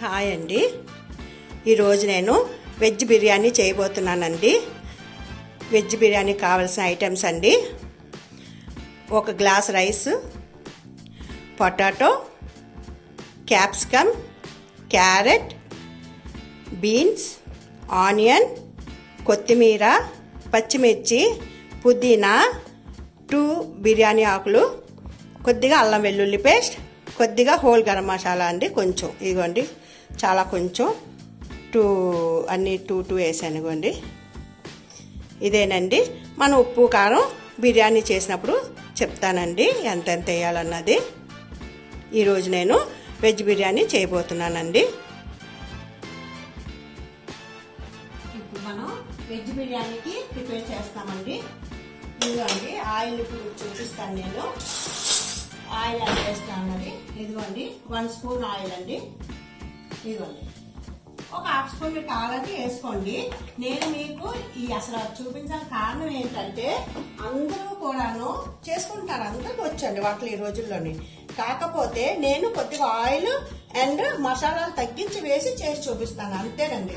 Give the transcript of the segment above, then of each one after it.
Hi అండి. ఈరోజు నేను వెజ్ బిర్యానీ చేయబోతున్నానండి. వెజ్ బిర్యానీ కావాల్సిన ఐటమ్స్ అండి. ఒక glass rice potato capsicum carrot beans onion కొత్తిమీర పచ్చిమిర్చి పుదీనా టూ బిర్యానీ ఆకులు కొద్దిగా అల్లం వెల్లుల్లి పేస్ట్ కొద్దిగా హోల్ గరం మసాలా అండి కొంచెం. ఇదిగోండి. చాలా కొంచెం టూ అన్ని టూ టూ వేసాను ఇదిగోండి ఇదేనండి. మన ఉప్పు కారం బిర్యానీ చేసినప్పుడు చెప్తానండి ఎంతెంత వేయాలన్నది. ఈరోజు నేను వెజ్ బిర్యానీ చేయబోతున్నానండి. ఇప్పుడు మనం వెజ్ బిర్యానీకి ప్రిపేర్ చేస్తామండి. ఇదిగోండి ఆయిల్ ఇప్పుడు చూపిస్తాను నేను. ఆయిల్ యాడ్ చేస్తానండి ఇదిగోండి వన్ స్పూన్ ఆయిల్ అండి. ఇదిగోండి. ఒక హాఫ్ స్పూన్ మీకు కావాలంటే వేసుకోండి. నేను మీకు ఈ అసలు చూపించిన కారణం ఏంటంటే అందరూ కూడాను చేసుకుంటారు. అందరికి వచ్చండి వంటలు ఈ రోజుల్లోని. కాకపోతే నేను కొద్దిగా ఆయిల్ అండ్ మసాలాలు తగ్గించి వేసి చేసి చూపిస్తాను. అంతేనండి.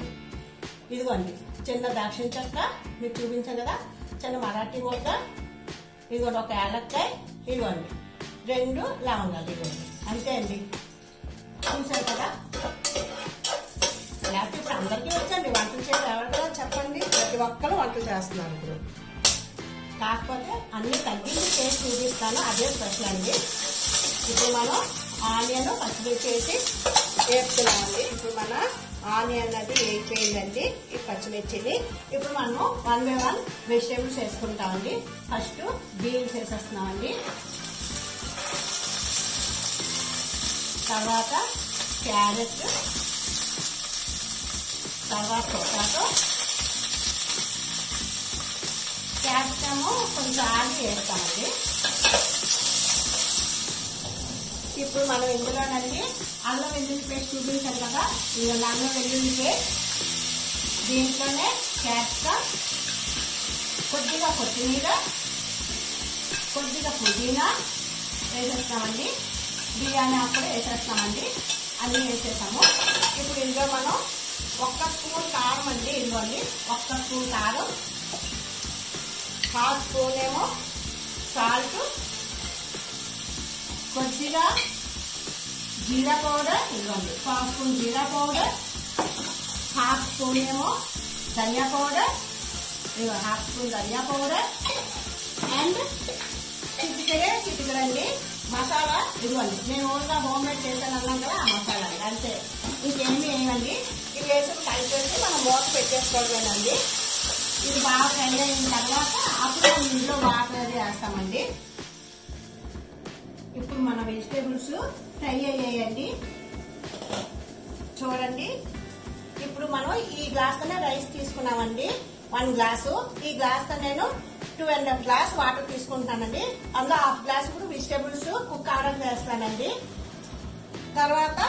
ఇదిగోండి. చిన్న దాక్షిణ చెక్క మీకు చూపించాను కదా? చిన్న మరాఠీ మొక్క ఇదిగోండి ఒక యాలక్కాయ. ఇదిగోండి. రెండు లవంగాలు ఇదిగోండి. అంతే అండి. ఒక్కరు వంటలు చేస్తున్నారు ఇప్పుడు. కాకపోతే అన్ని తగ్గించి చేసి చూపిస్తాను అదే స్పెషల్ అండి. ఇప్పుడు మనం ఆనియన్ పచ్చిమిర్చి వేసి వేపుతున్నామండి. ఇప్పుడు మన ఆనియన్ అది వేయిపోయిందండి ఈ పచ్చిమిర్చిని. ఇప్పుడు మనం వన్ బై వన్ వెజిటేబుల్స్ వేసుకుంటామండి. ఫస్ట్ బీన్స్ వేసేస్తున్నామండి. తర్వాత క్యారెట్ తర్వాత పొటాటో క్యాప్సికము కొంచెం ఆగి వేస్తామండి. ఇప్పుడు మనం ఇందులోనండి అల్లం వెల్లుల్లి పేస్ట్ చూపించాం కదా ఇదిగోండి అల్లం వెల్లుల్లి పేస్ట్. దీంట్లోనే క్యాప్సికమ్ కొద్దిగా కొత్తిమీర కొద్దిగా పుదీనా వేసేస్తామండి. బిర్యానీ అప్పుడు వేసేస్తామండి. అన్నీ వేసేసాము ఇప్పుడు ఇందులో మనం ఒక్క స్పూన్ కారం అండి ఇదిగోండి ఒక్క స్పూన్ కారం. హాఫ్ స్పూన్ ఏమో సాల్ట్ కొద్దిగా జీరా పౌడర్ ఇవ్వండి హాఫ్ స్పూన్ జీరా పౌడర్ హాఫ్ స్పూన్ ఏమో ధనియా పౌడర్ ఇదిగో హాఫ్ స్పూన్ ధనియా పౌడర్ అండ్ చిటికడే చిటికడండి మసాలా. ఇదిగోండి నేను ఓన్గా హోమ్ మేడ్ చేశాను అన్నాం కదా ఆ మసాలా అండి అంతే. ఇంకేమీ వేయండి ఇది వేసి కలిపేసి మనం మూత పెట్టేసుకోవడమేనండి. ఇది బాగా ఫ్రై అయిన తర్వాత అప్పుడు మనం ఇంట్లో వాటర్ వేస్తామండి ఇప్పుడు మన వెజిటేబుల్స్ ఫ్రై అయ్యాయండి. చూడండి. ఇప్పుడు మనం ఈ గ్లాస్తోనే రైస్ తీసుకున్నామండి. వన్ గ్లాసు ఈ గ్లాస్తో నేను two and half glass water తీసుకుంటానండి అందులో హాఫ్ గ్లాస్ ఇప్పుడు వెజిటేబుల్స్ కుక్ అవడం చేస్తానండి. తర్వాత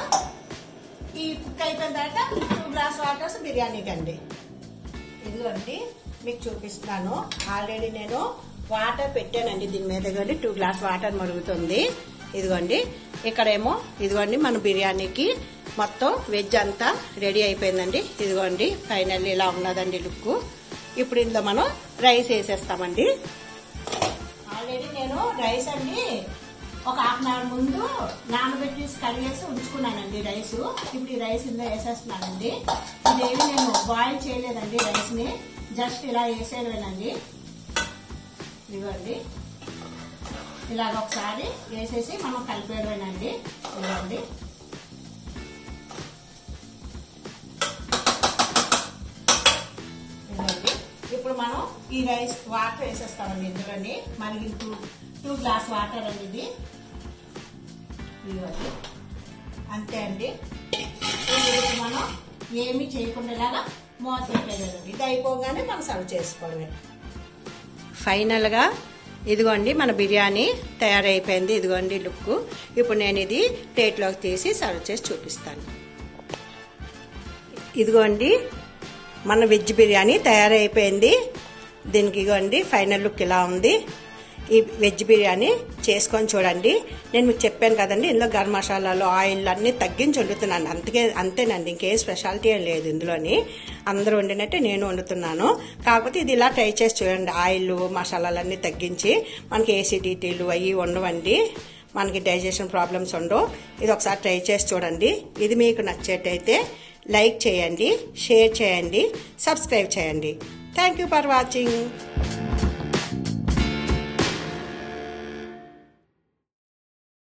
ఈ కుక్ అయిపోయిన తర్వాత టూ గ్లాస్ వాటర్స్ బిర్యానీకి అండి ఇదిగోండి మీకు చూపిస్తాను ఆల్రెడీ నేను వాటర్ పెట్టానండి దీని మీద కానీ. టూ గ్లాస్ వాటర్ మరుగుతుంది. ఇదిగోండి ఇక్కడేమో ఇదిగోండి మన బిర్యానీకి మొత్తం వెజ్ అంతా రెడీ అయిపోయిందండి. ఇదిగోండి ఫైనల్ ఇలా ఉన్నదండి లుక్ ఇప్పుడు ఇందులో మనం రైస్ వేసేస్తామండి. ఆల్రెడీ నేను రైస్ అండి ఒక హాఫ్ అన్ అవర్ ముందు నానబెట్టి కడిగేసి ఉంచుకున్నానండి రైస్ ఇప్పుడు ఈ రైస్ ఇందులో వేసేస్తున్నానండి. ఇదేమి నేను బాయిల్ చేయలేదండి రైస్ని. జస్ట్ ఇలా వేసేయలేనండి ఇవ్వండి ఇలాగ ఒకసారి వేసేసి మనం కలిపేయడమేనండి. ఇవ్వండి ఇప్పుడు మనం ఈ రైస్ వాటర్ వేసేస్తామండి ఇందులోని. మనకి టూ గ్లాస్ వాటర్ అండి ఇది. అంతే అండి. మనం ఏమీ చేయకుండా ఇలాగా మూత పెట్టేదండి ఇది అయిపోగానే మనం సర్వ్ చేసుకోవడమే. ఫైనల్గా ఇదిగోండి మన బిర్యానీ తయారైపోయింది. ఇదిగోండి లుక్ ఇప్పుడు నేను ఇది ప్లేట్లోకి తీసి సర్వ్ చేసి చూపిస్తాను. ఇదిగోండి మన వెజ్ బిర్యానీ తయారైపోయింది. దీనికి ఇగోండి ఫైనల్ లుక్ ఇలా ఉంది. ఈ వెజ్ బిర్యానీ చేసుకొని చూడండి. నేను మీకు చెప్పాను కదండి ఇందులో గరం మసాలాలు ఆయిల్ అన్నీ తగ్గించి వండుతున్నాను. అంతకే అంతేనండి ఇంకేం స్పెషాలిటీ ఏం లేదు ఇందులోని. అందరూ వండినట్టే నేను వండుతున్నాను. కాకపోతే ఇది ఇలా ట్రై చేసి చూడండి ఆయిల్ మసాలాలన్నీ తగ్గించి. మనకి ఏసీడీటీలు అవి ఉండవండి. మనకి డైజెషన్ ప్రాబ్లమ్స్ ఉండవు. ఇది ఒకసారి ట్రై చేసి చూడండి. ఇది మీకు నచ్చేటైతే లైక్ చేయండి షేర్ చేయండి సబ్స్క్రైబ్ చేయండి. Thank you for watching.